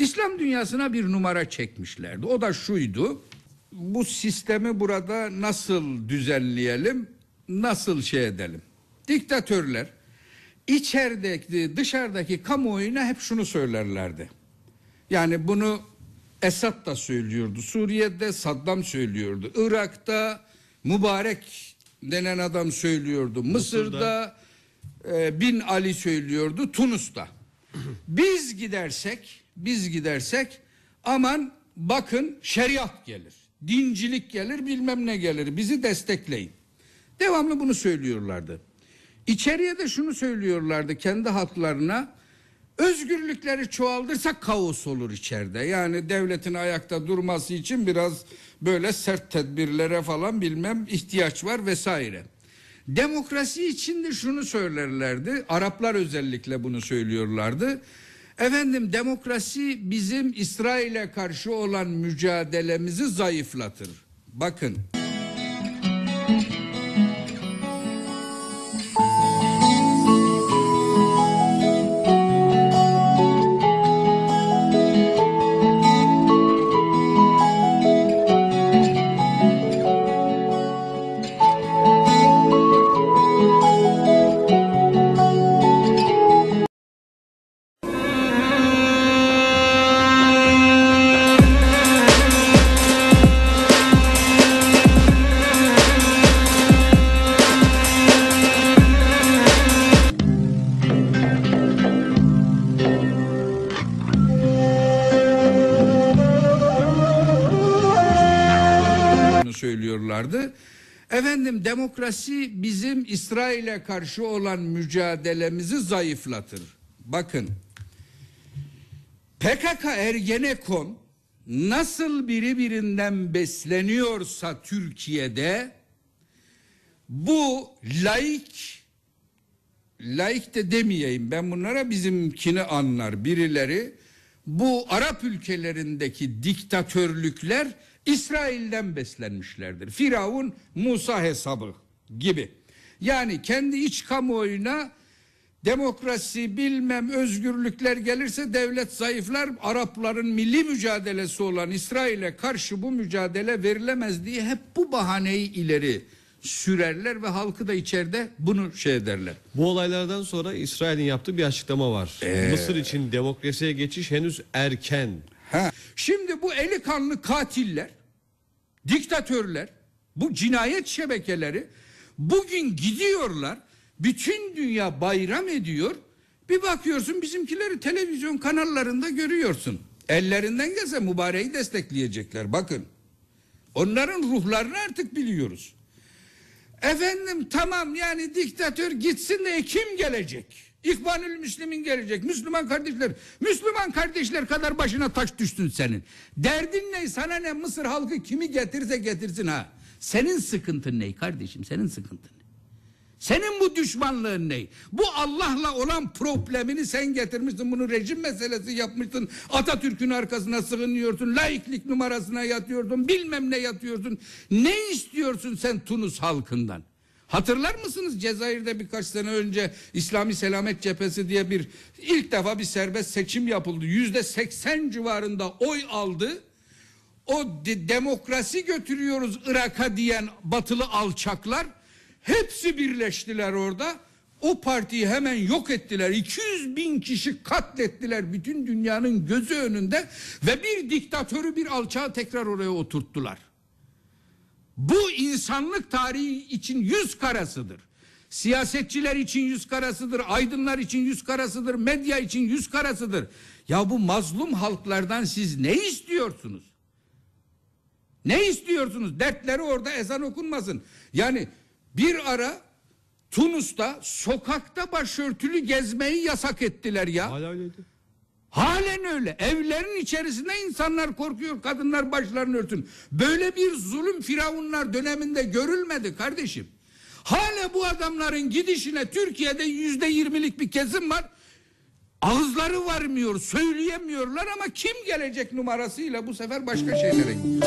İslam dünyasına bir numara çekmişlerdi. O da şuydu. Bu sistemi burada nasıl düzenleyelim, nasıl şey edelim? Diktatörler içerideki, dışarıdaki kamuoyuna hep şunu söylerlerdi. Yani bunu Esad da söylüyordu. Suriye'de Saddam söylüyordu. Irak'ta Mübarek denen adam söylüyordu. Mısır'da, e, Bin Ali söylüyordu. Tunus'ta. Biz gidersek, biz gidersek aman bakın şeriat gelir. Dincilik gelir, bilmem ne gelir. Bizi destekleyin. Devamlı bunu söylüyorlardı. İçeriye de şunu söylüyorlardı kendi halklarına. Özgürlükleri çoğaldırsak kaos olur içeride. Yani devletin ayakta durması için biraz böyle sert tedbirlere falan bilmem ihtiyaç var vesaire. Demokrasi için de şunu söylerlerdi. Araplar özellikle bunu söylüyorlardı. Efendim demokrasi bizim İsrail'e karşı olan mücadelemizi zayıflatır. Bakın Efendim demokrasi bizim İsrail'e karşı olan mücadelemizi zayıflatır. Bakın PKK Ergenekon nasıl biri birinden besleniyorsa Türkiye'de bu laik laik de demeyeyim ben bunlara bizimkini anlar birileri bu Arap ülkelerindeki diktatörlükler İsrail'den beslenmişlerdir. Firavun Musa hesabı gibi. Yani kendi iç kamuoyuna demokrasi bilmem özgürlükler gelirse devlet zayıflar Arapların milli mücadelesi olan İsrail'e karşı bu mücadele verilemez diye hep bu bahaneyi ileri sürerler ve halkı da içeride bunu şey ederler. Bu olaylardan sonra İsrail'in yaptığı bir açıklama var. Mısır için demokrasiye geçiş henüz erken. Ha. Şimdi bu eli kanlı katiller, diktatörler, bu cinayet şebekeleri bugün gidiyorlar. Bütün dünya bayram ediyor. Bir bakıyorsun bizimkileri televizyon kanallarında görüyorsun. Ellerinden gelse mübareği destekleyecekler. Bakın. Onların ruhlarını artık biliyoruz. Efendim tamam yani diktatör gitsin de kim gelecek? İkbanül Müslümin gelecek. Müslüman kardeşler. Müslüman kardeşler kadar başına taş düşsün senin. Derdin ne? Sana ne? Mısır halkı kimi getirse getirsin ha. Senin sıkıntın ne kardeşim? Senin sıkıntın ne? Senin bu düşmanlığın ne? Bu Allah'la olan problemini sen getirmişsin. Bunu rejim meselesi yapmışsın. Atatürk'ün arkasına sığınıyorsun. Laiklik numarasına yatıyordun. Bilmem ne yatıyorsun. Ne istiyorsun sen Tunus halkından? Hatırlar mısınız Cezayir'de birkaç sene önce İslami Selamet Cephesi diye bir ilk defa bir serbest seçim yapıldı. Yüzde seksen civarında oy aldı. O de- demokrasi götürüyoruz Irak'a diyen batılı alçaklar hepsi birleştiler orada. O partiyi hemen yok ettiler. 200 bin kişi katlettiler bütün dünyanın gözü önünde ve bir diktatörü bir alçağı tekrar oraya oturttular. Bu insanlık tarihi için yüz karasıdır. Siyasetçiler için yüz karasıdır, aydınlar için yüz karasıdır, medya için yüz karasıdır. Ya bu mazlum halklardan siz ne istiyorsunuz? Ne istiyorsunuz? Dertleri orada ezan okunmasın. Yani bir ara Tunus'ta sokakta başörtülü gezmeyi yasak ettiler ya. Hala öyleydi. Halen öyle. Evlerin içerisinde insanlar korkuyor. Kadınlar başlarını örtün. Böyle bir zulüm firavunlar döneminde görülmedi kardeşim. Hala bu adamların gidişine Türkiye'de yüzde yirmilik bir kesim var. Ağızları varmıyor, söyleyemiyorlar ama kim gelecek numarasıyla bu sefer başka şeylere gidiyor.